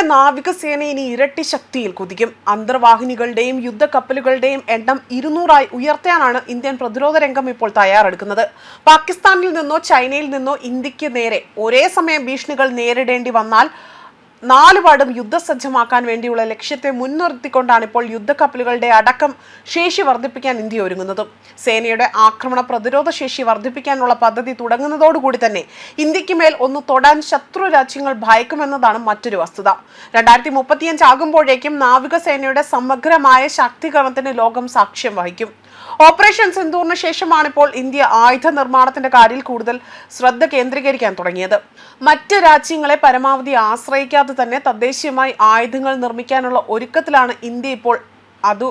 ഇന്ത്യയുടെ നാവികസേന ഇനി ഇരട്ടി ശക്തിയിൽ കുതിക്കും. അന്തർവാഹിനികളുടെയും യുദ്ധക്കപ്പലുകളുടെയും എണ്ണം ഇരുന്നൂറായി ഉയർത്താനാണ് ഇന്ത്യൻ പ്രതിരോധ രംഗം ഇപ്പോൾ തയ്യാറെടുക്കുന്നത്. പാകിസ്ഥാനിൽ നിന്നോ ചൈനയിൽ നിന്നോ ഇന്ത്യയ്ക്ക് നേരെ ഒരേ സമയം ഭീഷണികൾ നേരിടേണ്ടി വന്നാൽ നാലുപാടും യുദ്ധസജ്ജമാക്കാൻ വേണ്ടിയുള്ള ലക്ഷ്യത്തെ മുൻനിർത്തിക്കൊണ്ടാണ് ഇപ്പോൾ യുദ്ധക്കപ്പലുകളുടെ അടക്കം ശേഷി വർദ്ധിപ്പിക്കാൻ ഇന്ത്യ ഒരുങ്ങുന്നത്. സേനയുടെ ആക്രമണ പ്രതിരോധ ശേഷി വർദ്ധിപ്പിക്കാനുള്ള പദ്ധതി തുടങ്ങുന്നതോടുകൂടി തന്നെ ഇന്ത്യയ്ക്ക് മേൽ ഒന്ന് തൊടാൻ ശത്രു രാജ്യങ്ങൾ ഭയക്കുമെന്നതാണ് മറ്റൊരു വസ്തുത. രണ്ടായിരത്തി മുപ്പത്തിയഞ്ച് ആകുമ്പോഴേക്കും നാവികസേനയുടെ സമഗ്രമായ ശാക്തീകരണത്തിന് ലോകം സാക്ഷ്യം വഹിക്കും. ഓപ്പറേഷൻ സിന്ദൂറിന് ശേഷമാണ് ഇപ്പോൾ ഇന്ത്യ ആയുധ നിർമ്മാണത്തിന്റെ കാര്യത്തിൽ കൂടുതൽ ശ്രദ്ധ കേന്ദ്രീകരിക്കാൻ തുടങ്ങിയത്. മറ്റ് രാജ്യങ്ങളെ പരമാവധി ആശ്രയിക്കാതെ തന്നെ തദ്ദേശീയമായി ആയുധങ്ങൾ നിർമ്മിക്കാനുള്ള ഒരുക്കത്തിലാണ് ഇന്ത്യ ഇപ്പോൾ അതു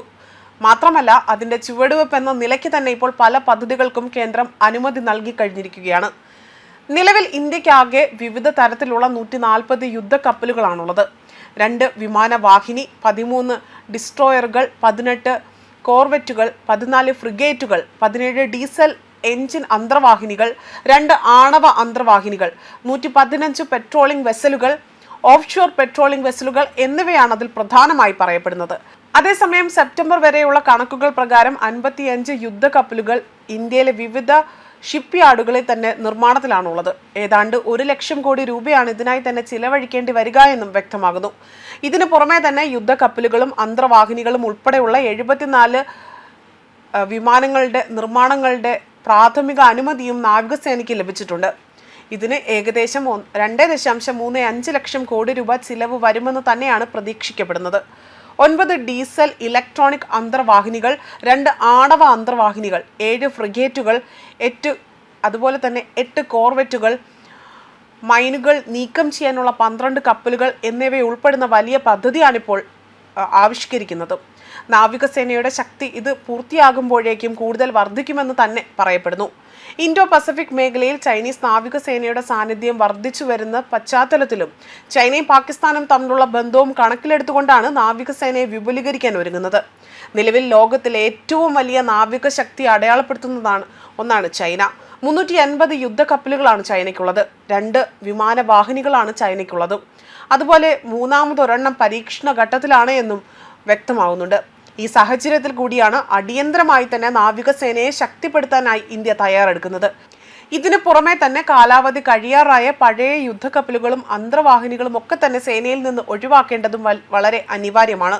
മാത്രമല്ല അതിന്റെ ചുവടുവെപ്പ് എന്ന നിലയ്ക്ക് തന്നെ ഇപ്പോൾ പല പദ്ധതികൾക്കും കേന്ദ്രം അനുമതി നൽകി കഴിഞ്ഞിരിക്കുകയാണ്. നിലവിൽ ഇന്ത്യക്കാകെ വിവിധ തരത്തിലുള്ള നൂറ്റി നാൽപ്പത് യുദ്ധക്കപ്പലുകളാണുള്ളത്. രണ്ട് വിമാനവാഹിനി പതിമൂന്ന് ഡിസ്ട്രോയറുകൾ പതിനെട്ട് കോർവെറ്റുകൾ പതിനാല് ഫ്രിഗേറ്റുകൾ പതിനേഴ് ഡീസൽ എഞ്ചിൻ അന്തർവാഹിനികൾ രണ്ട് ആണവ അന്തർവാഹിനികൾ നൂറ്റി പതിനഞ്ച് പെട്രോളിംഗ് വെസലുകൾ ഓഫ് ഷോർ പെട്രോളിംഗ് വെസലുകൾ എന്നിവയാണ് അതിൽ പ്രധാനമായി പറയപ്പെടുന്നത്. അതേസമയം സെപ്റ്റംബർ വരെയുള്ള കണക്കുകൾ പ്രകാരം അൻപത്തിയഞ്ച് യുദ്ധക്കപ്പലുകൾ ഇന്ത്യയിലെ വിവിധ ഷിപ്പ് യാർഡുകളിൽ തന്നെ നിർമ്മാണത്തിലാണുള്ളത്. ഏതാണ്ട് ഒരു ലക്ഷം കോടി രൂപയാണ് ഇതിനായി തന്നെ ചിലവഴിക്കേണ്ടി വരിക എന്നും വ്യക്തമാകുന്നു. ഇതിനു പുറമെ തന്നെ യുദ്ധ കപ്പലുകളും അന്തർവാഹിനികളും ഉൾപ്പെടെയുള്ള എഴുപത്തിനാല് വിമാനങ്ങളുടെ നിർമ്മാണങ്ങളുടെ പ്രാഥമിക അനുമതിയും നാവികസേനയ്ക്ക് ലഭിച്ചിട്ടുണ്ട്. ഇതിന് ഏകദേശം രണ്ട് ദശാംശം മൂന്ന് അഞ്ച് ലക്ഷം കോടി രൂപ ചിലവ് വരുമെന്ന് തന്നെയാണ് പ്രതീക്ഷിക്കപ്പെടുന്നത്. ഒൻപത് ഡീസൽ ഇലക്ട്രോണിക് അന്തർവാഹിനികൾ രണ്ട് ആണവ അന്തർവാഹിനികൾ ഏഴ് ഫ്രിഗേറ്റുകൾ എട്ട് അതുപോലെ തന്നെ എട്ട് കോർവെറ്റുകൾ മൈനുകൾ നീക്കം ചെയ്യാനുള്ള പന്ത്രണ്ട് കപ്പലുകൾ എന്നിവ ഉൾപ്പെടുന്ന വലിയ പദ്ധതിയാണിപ്പോൾ ആവിഷ്കരിക്കുന്നത്. നാവികസേനയുടെ ശക്തി ഇത് പൂർത്തിയാകുമ്പോഴേക്കും കൂടുതൽ വർദ്ധിക്കുമെന്ന് തന്നെ പറയപ്പെടുന്നു. ഇൻഡോ പസഫിക് മേഖലയിൽ ചൈനീസ് നാവികസേനയുടെ സാന്നിധ്യം വർദ്ധിച്ചു വരുന്ന പശ്ചാത്തലത്തിലും ചൈനയും പാകിസ്ഥാനും തമ്മിലുള്ള ബന്ധവും കണക്കിലെടുത്തുകൊണ്ടാണ് നാവികസേനയെ വിപുലീകരിക്കാൻ ഒരുങ്ങുന്നത്. നിലവിൽ ലോകത്തിലെ ഏറ്റവും വലിയ നാവിക ശക്തി അടയാളപ്പെടുത്തുന്നതാണ് ഒന്നാണ് ചൈന. മുന്നൂറ്റി അൻപത് യുദ്ധക്കപ്പലുകളാണ് ചൈനയ്ക്കുള്ളത്. രണ്ട് വിമാനവാഹിനികളാണ് ചൈനയ്ക്കുള്ളത്. അതുപോലെ മൂന്നാമതൊരെണ്ണം പരീക്ഷണ ഘട്ടത്തിലാണ് എന്നും വ്യക്തമാവുന്നുണ്ട്. ഈ സാഹചര്യത്തിൽ കൂടിയാണ് അടിയന്തരമായി തന്നെ നാവികസേനയെ ശക്തിപ്പെടുത്താനായി ഇന്ത്യ തയ്യാറെടുക്കുന്നത്. ഇതിനു പുറമെ തന്നെ കാലാവധി കഴിയാറായ പഴയ യുദ്ധക്കപ്പലുകളും അന്തർവാഹിനികളും ഒക്കെ തന്നെ സേനയിൽ നിന്ന് ഒഴിവാക്കേണ്ടതും വളരെ അനിവാര്യമാണ്.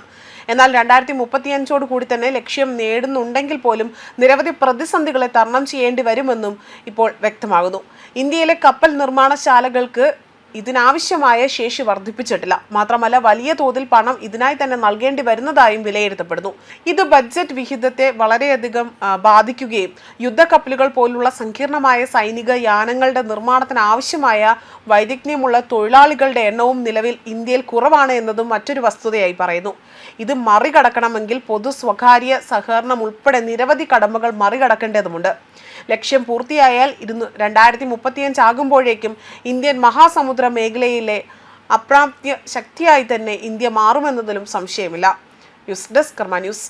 എന്നാൽ രണ്ടായിരത്തി മുപ്പത്തിയഞ്ചോട് കൂടി തന്നെ ലക്ഷ്യം നേടുന്നുണ്ടെങ്കിൽ പോലും നിരവധി പ്രതിസന്ധികളെ തരണം ചെയ്യേണ്ടി വരുമെന്നും ഇപ്പോൾ വ്യക്തമാകുന്നു. ഇന്ത്യയിലെ കപ്പൽ നിർമ്മാണശാലകൾക്ക് ഇതിനാവശ്യമായ ശേഷി വർദ്ധിപ്പിച്ചിട്ടില്ല. മാത്രമല്ല വലിയ തോതിൽ പണം ഇതിനായി തന്നെ നൽകേണ്ടി വരുന്നതായും വിലയിരുത്തപ്പെടുന്നു. ഇത് ബഡ്ജറ്റ് വിഹിതത്തെ വളരെയധികം ബാധിക്കുകയും യുദ്ധക്കപ്പലുകൾ പോലുള്ള സങ്കീർണമായ സൈനിക യാനങ്ങളുടെ നിർമ്മാണത്തിന് ആവശ്യമായ വൈദഗ്ധ്യമുള്ള തൊഴിലാളികളുടെ എണ്ണവും നിലവിൽ ഇന്ത്യയിൽ കുറവാണ് എന്നതും മറ്റൊരു വസ്തുതയായി പറയുന്നു. ഇത് മറികടക്കണമെങ്കിൽ പൊതു സ്വകാര്യ സഹകരണം ഉൾപ്പെടെ നിരവധി കടമ്പകൾ മറികടക്കേണ്ടതുണ്ട്. ലക്ഷ്യം പൂർത്തിയായാൽ ഇരുന്ന് രണ്ടായിരത്തി മുപ്പത്തിയഞ്ച് ആകുമ്പോഴേക്കും ഇന്ത്യൻ മഹാസമുദ്ര മേഖലയിലെ അപ്രാപ്യ ശക്തിയായി തന്നെ ഇന്ത്യ മാറുമെന്നതിലും സംശയമില്ല. News desk Karma news.